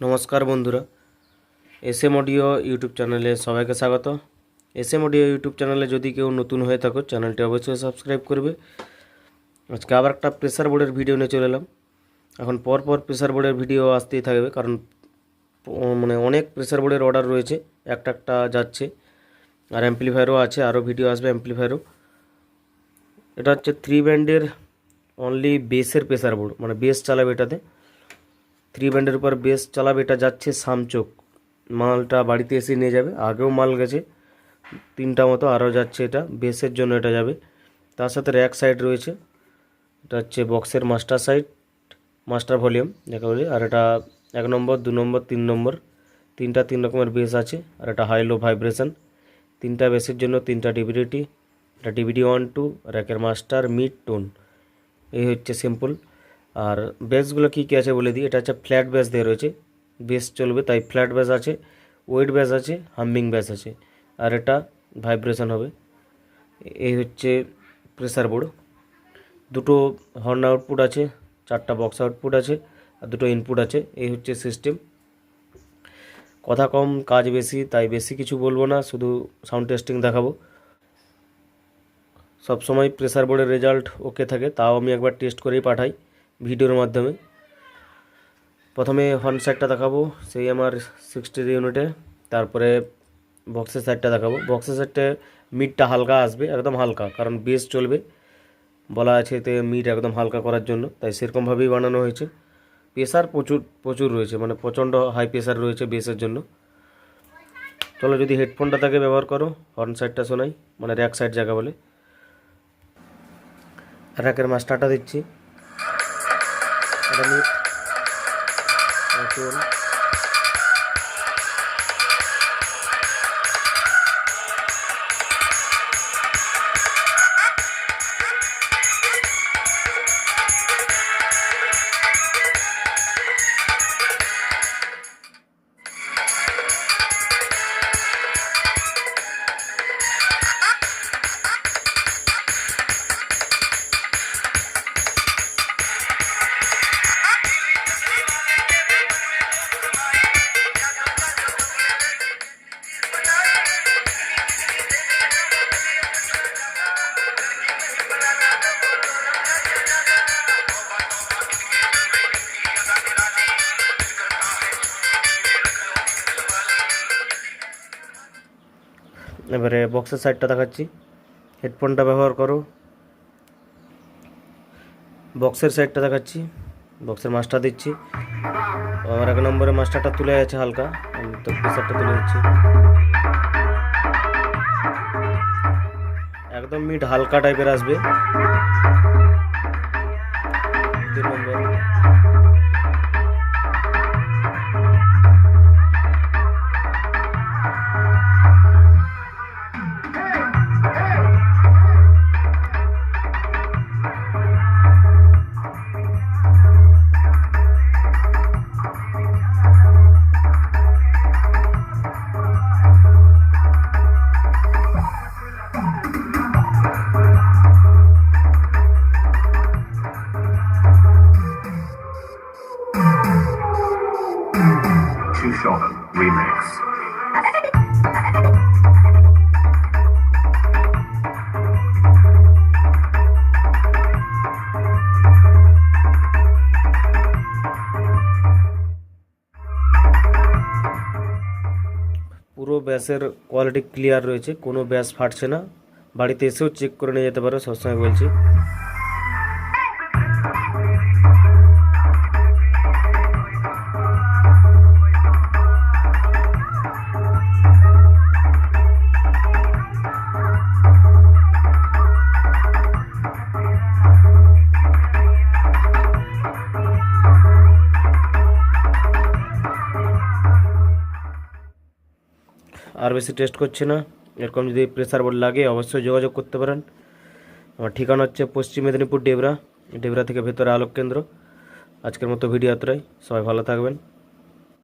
নমস্কার বন্ধুরা। S M audio YouTube চ্যানেলে সবাইকে স্বাগত। এস এম অডিও ইউটিউব চ্যানেলে যদি কেউ নতুন হয়ে থাকো, চ্যানেলটি অবশ্যই সাবস্ক্রাইব করবে। আজকে আবার একটা প্রেসার বোর্ডের ভিডিও নিয়ে চলে এলাম। এখন পর পর প্রেসার বোর্ডের ভিডিও আসতেই থাকবে, কারণ মানে অনেক প্রেসার বোর্ডের অর্ডার রয়েছে। একটা একটা যাচ্ছে, আর অ্যাম্পলিফায়ারও আছে আরও ভিডিও আসবে অ্যাম্পলিফায়ারও এটা হচ্ছে থ্রি ব্যান্ডের অনলি বেসের প্রেসার বোর্ড মানে বেস চালাবে এটাতে। থ্রি ব্যান্ডের উপর বেস চালাবে, এটা যাচ্ছে সামচোক মালটা বাড়িতে এসে নিয়ে যাবে, আগেও মাল গেছে, তিনটা মতো আরও যাচ্ছে এটা বেসের জন্য এটা যাবে। তার সাথে র্যাক সাইড রয়েছে, এটা হচ্ছে বক্সের মাস্টার সাইড, মাস্টার ভলিউম যাকে বলি, আর এটা এক নম্বর, দু নম্বর, তিন নম্বর, তিনটা তিন রকমের বেস আছে, আর এটা হাই লো ভাইব্রেশন তিনটা বেসের জন্য তিনটা ডিভিডিটি এটা ডিভিডি ওয়ান টু র্যাকের মাস্টার মিড টোন এই হচ্ছে সিম্পল আর বেসগুলো কী কী আছে বলে দিই? এটা হচ্ছে ফ্ল্যাট বেস দিয়ে রয়েছে। বেস চলবে, তাই ফ্ল্যাট বেস আছে ওয়েট বেস আছে হাম্বিং বেস আছে। আর এটা ভাইব্রেশন হবে। এই হচ্ছে প্রেসার বোর্ড দুটো হর্ন আউটপুট আছে, চারটা বক্স আউটপুট আছে, আর দুটো ইনপুট আছে। এই হচ্ছে সিস্টেম কথা কম, কাজ বেশি, তাই বেশি কিছু বলব না, শুধু সাউন্ড টেস্টিং দেখাবো। সব সময় প্রেসার বোর্ডের রেজাল্ট ওকে থাকে, তাও আমি একবার টেস্ট করেই পাঠাই। ভিডিওর মাধ্যমে। প্রথমে হর্ন সাইডটা দেখাবো, সেই আমার সিক্সটি ইউনিটে তারপরে বক্সের সাইডটা দেখাবো। বক্সের সাইডে মিটটা হালকা আসবে, একদম হালকা, কারণ বেস চলবে। বলা আছে এতে মিট একদম হালকা করার জন্য, তাই সেরকমভাবেই বানানো হয়েছে। প্রেশার প্রচুর প্রচুর রয়েছে মানে প্রচণ্ড হাই প্রেশার রয়েছে বেসের জন্য। চলো যদি হেডফোনটা তাকে ব্যবহার করো হর্ন সাইডটা শোনাই মানে র্যাক সাইড জায়গা বলে। র্যাকের মাস্টারটা দিচ্ছি। এটা মিট চুল এবারে বক্সের সাইডটা দেখাচ্ছি। হেডফোনটা ব্যবহার করো। বক্সের সাইডটা দেখাচ্ছি। বক্সের মাস্টার দিচ্ছি। আমার এক নম্বরে মাস্টারটা তুলে আছে হালকা। তো প্রেসারটা তুলে দিচ্ছি। একদম মিট হালকা টাইপের আসবে। তিন নম্বর। পুরো ব্যাসের কোয়ালিটি ক্লিয়ার রয়েছে, কোনো ব্যাস ফাটছে না। বাড়িতে এসেও চেক করে নিয়ে যেতে পারো, সবসময় বলছি। আর বেশি টেস্ট করছি না। এরকম যদি প্রেসার বোর্ড লাগে, অবশ্যই যোগাযোগ করতে পারেন। আমার ঠিকানা হচ্ছে পশ্চিম মেদিনীপুর ডেবরা। ডেবরা থেকে ভেতরে আলোক কেন্দ্র আজকের মতো ভিডিও এতটাই। সবাই ভালো থাকবেন।